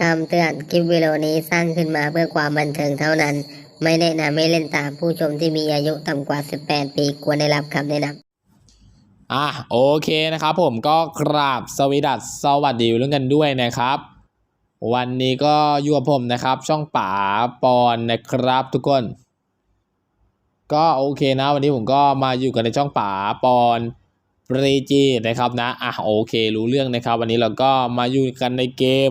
คำเตือนคลิปวิดีโอนี้สร้างขึ้นมาเพื่อความบันเทิงเท่านั้น ไม่แนะนำให้เล่นตามผู้ชมที่มีอายุต่ำกว่า 18 ปีควรได้รับคำแนะนำอะโอเคนะครับผมก็กราบสวีดัสสวัสดีเรื่องกันด้วยนะครับ วันนี้ก็อยู่กับผมนะครับ ช่องป๋าปอนนะครับทุกคน ก็โอเคนะวันนี้ผมก็มาอยู่กันในช่องป๋าปอนปรีจีนะครับนะอะโอเครู้เรื่องนะครับ วันนี้เราก็มาอยู่กันในเกม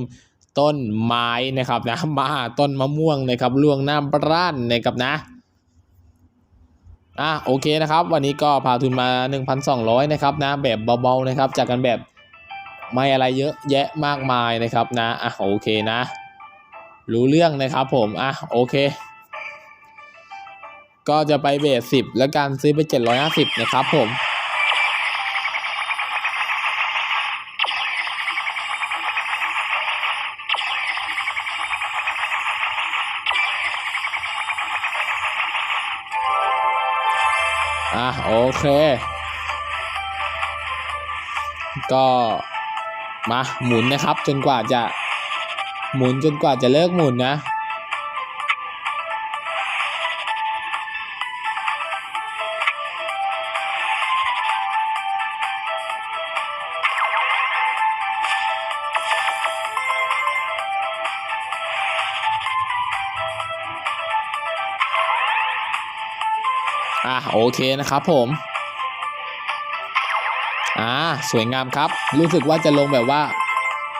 ต้นไม้นะครับนะมาต้นมะม่วงนะครับล่วงหน้าบ้านนะครับนะอะโอเคนะครับ วันนี้ก็พาทุนมา 1,200 นะครับนะแบบเบาๆนะครับ จากกันแบบไม่อะไรเยอะแยะมากมายนะครับนะอะโอเคนะ รู้เรื่องนะครับผมอะโอเค ก็จะไปเบสสิบแล้วการซื้อไป 750 นะครับผม อะโอเค ก็มาหมุนนะครับ จนกว่าจะหมุนจนกว่าจะเลิกหมุนนะ อะโอเคนะครับผมอ่าสวยงามครับ รู้สึกว่าจะลงแบบว่า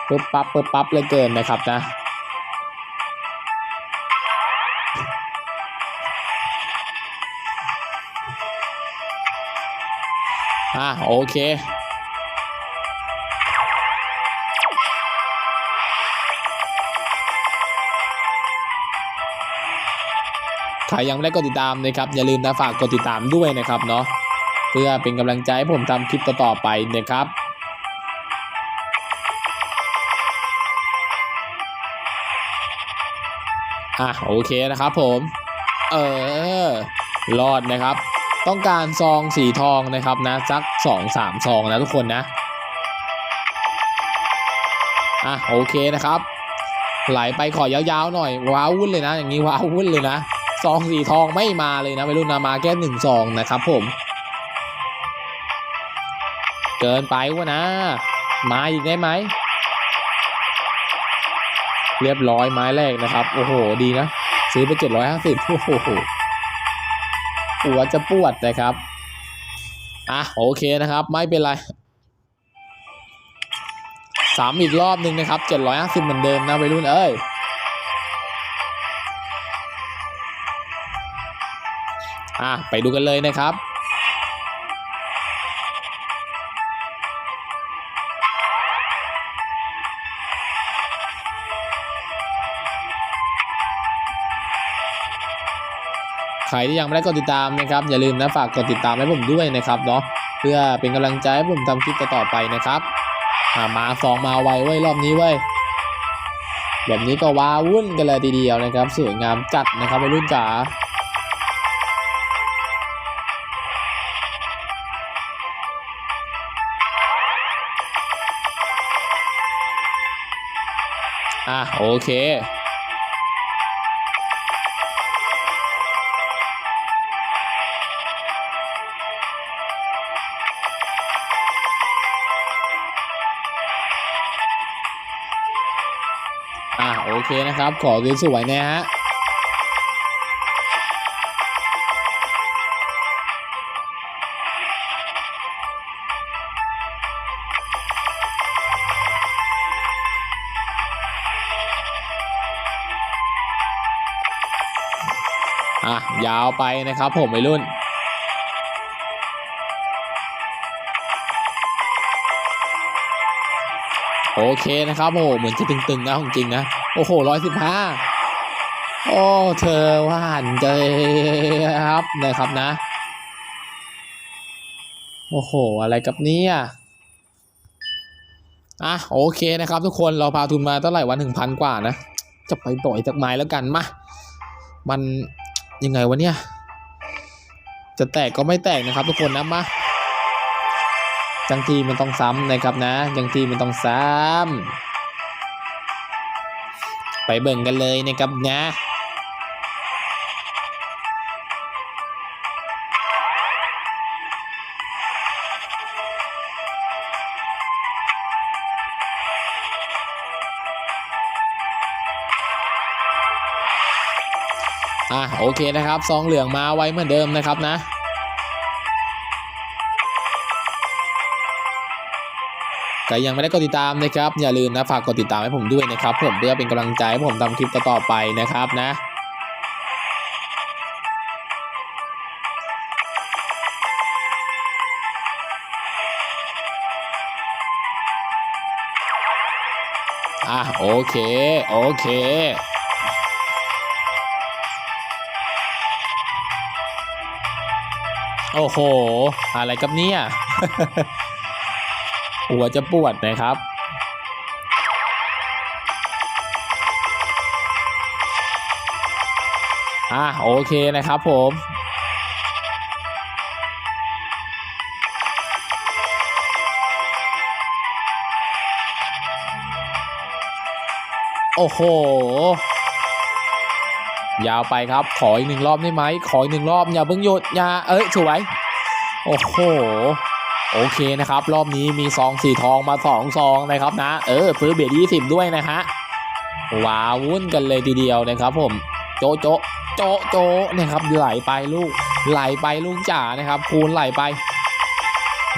ปึ๊บปั๊บปึ๊บปั๊บเลยเกินนะครับนะอะโอเค ครยังไม่ได้กดติดตามนะครับอย่าลืมนะฝากกดติดตามด้วยนะครับเนาะเพื่อเป็นกำลังใจให้ผมทำคลิปต่อๆไปนะครับอะโอเคนะครับผม เออรอดนะครับ ต้องการซองสีทองนะครับนะสักสองสามซองนะทุกคนนะอะโอเคนะครับ ไหลไปขอยาวๆหน่อยว้าวุ่นเลยนะ อย่างนี้ว้าวุ่นเลยนะ ซองสีทองไม่มาเลยนะไม่รู้นะมาแค่หนึ่งซองนะครับผม เกินไปวะนะ มาอีกได้ไหม เรียบร้อยไม้แรกนะครับ โอ้โห ดีนะ ซื้อไปเจ็ดร้อยห้าสิบโอ้โหหัวจะปวดนะครับ อะ โอเคนะครับ ไม่เป็นไรสามอีกรอบหนึ่งนะครับเจ็ดร้อยห้าสิบเหมือนเดิมนะไปรุ่นเอ้ย อะไปดูกันเลยนะครับใครที่ยังไม่ได้กดติดตามนะครับ อย่าลืมนะฝากกดติดตามให้ผมด้วยนะครับเนาะเพื่อเป็นกำลังใจให้ผมทำคลิปต่อไปนะครับมาสองมาไวเว้ยรอบนี้เว้ยแบบนี้ก็ว้าวุ่นกันเลยทีเดียวนะครับสวยงามจัดนะครับวัยรุ่นจ๋า อะโอเคอะโอเคนะครับ ขอสวยๆนะฮะ อะยาวไปนะครับผมวัยรุ่นโอเคนะครับโอ้โหเหมือนจะตึงๆนะของจริงนะ โอ้โหร้อยสิบห้าโอ้เธอหวานใจครับนะครับนะ โอ้โห อะไรกับเนี่ยอะโอเคนะครับทุกคนเราพาทุนมาเท่าไหร่วันหนึ่งพันกว่านะ จะไปต่อยจากไม้แล้วกันมา มัน ยังไงวะเนี่ย จะแตกก็ไม่แตกนะครับ ทุกคนนะมาจังทีมันต้องซ้ำนะครับนะจังทีมันต้องซ้ำไปเบิ่งกันเลยนะครับนะ อะโอเคนะครับซองเหลืองมาไว้เหมือนเดิมนะครับนะแต่ยังไม่ได้กดติดตามนะครับ อย่าลืมนะฝากกดติดตามให้ผมด้วยนะครับ ผมเพื่อเป็นกำลังใจให้ผมทำคลิปต่อๆไปนะครับนะอะโอเค โอเค โอ้โห อะไรกับเนี่ยหัวจะปวดนะครับ อะโอเคนะครับผมโอ้โห ยาวไปครับ ขออีกหนึ่งรอบได้ไหม ขออีกหนึ่งรอบอย่าเพิ่งหยุดอย่าเอ้ยสวยโอ้โหโอเคนะครับ รอบนี้มีซองสีทองมาสองซองนะครับนะ เออซื้อเบียดยี่สิบด้วยนะฮะว้าวุ่นกันเลยทีเดียวนะครับ ผม โจโจโจโจนะครับไหลไปลูกไหลไปลูกจ๋านะครับ คูณไหลไป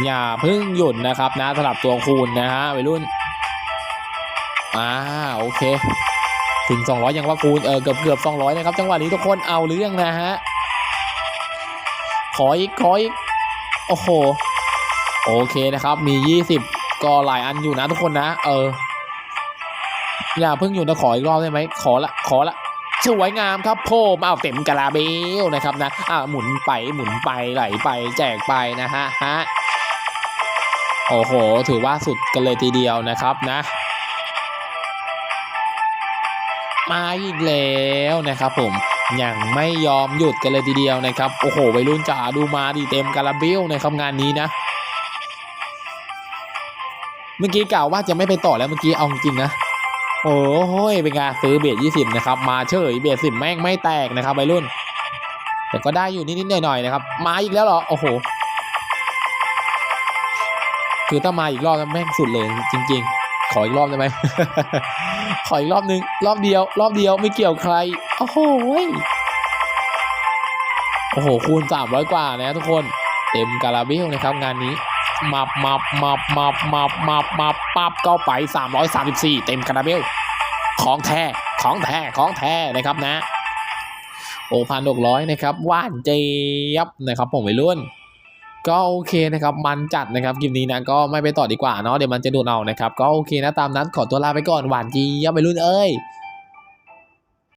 อย่าเพิ่งหยุดนะครับนะสำหรับตัวคูณนะฮะวัยรุ่นอ่าโอเค ถึง 200 ยังว่าคูณเออเกือบเกือบ200นะครับ จังหวะนี้ทุกคนเอาเรื่องนะฮะขออีกขออีกโอ้โหโอเคนะครับ มี 20 ก็หลายอันอยู่นะทุกคนนะ เออ อย่าเพิ่งอยู่นะขออีกรอบได้ไหมขอละขอละสวยงามครับโพมเอาเต็มกะลาเบลนะครับนะอ่าหมุนไปหมุนไปไหลไปแจกไปนะฮะฮะโอ้โห ถือว่าสุดกันเลยทีเดียวนะครับนะ มาอีกแล้วนะครับผมยังไม่ยอมหยุดกันเลยทีเดียวนะครับโอ้โหวัยรุ่นจ๋าดูมาดีเต็มกาลาเบลนะครับงานนี้นะ เมื่อกี้กล่าวว่าจะไม่ไปต่อแล้วเมื่อกี้เอาจริงนะโอ้โหเป็นไงซื้อเบียดยี่สิบนะครับมาเฉยเบียดสิบแม่งไม่แตกนะครับวัยรุ่น แต่ก็ได้อยู่นิดๆหน่อยๆนะครับ มาอีกแล้วเหรอโอ้โหคือถ้ามาอีกรอบแล้วแม่งสุดเลยจริง ๆ ขออีกรอบได้ไหม ขออีกรอบหนึ่งรอบเดียว รอบเดียวไม่เกี่ยวใคร โอ้โหโอ้โห คูณสามร้อยกว่านะทุกคน เต็มกาลาเบลนะครับ งานนี้มับมับมับมับมับมับมับปั๊บก็ไป 334 เต็มกาลาเบลของแท้ ของแท้ ของแท้นะครับนะ โอพันหกร้อยนะครับ ว่านเจี๊ยบนะครับผมวัยรุ่น ก็โอเคนะครับมันจัดนะครับคลิปนี้นะก็ไม่ไปต่อดีกว่าเนาะเดี๋ยวมันจะดูดเอานะครับก็โอเคนะตามนั้นขอตัวลาไปก่อนหวานจีย่าไปรุ่นเอ้ย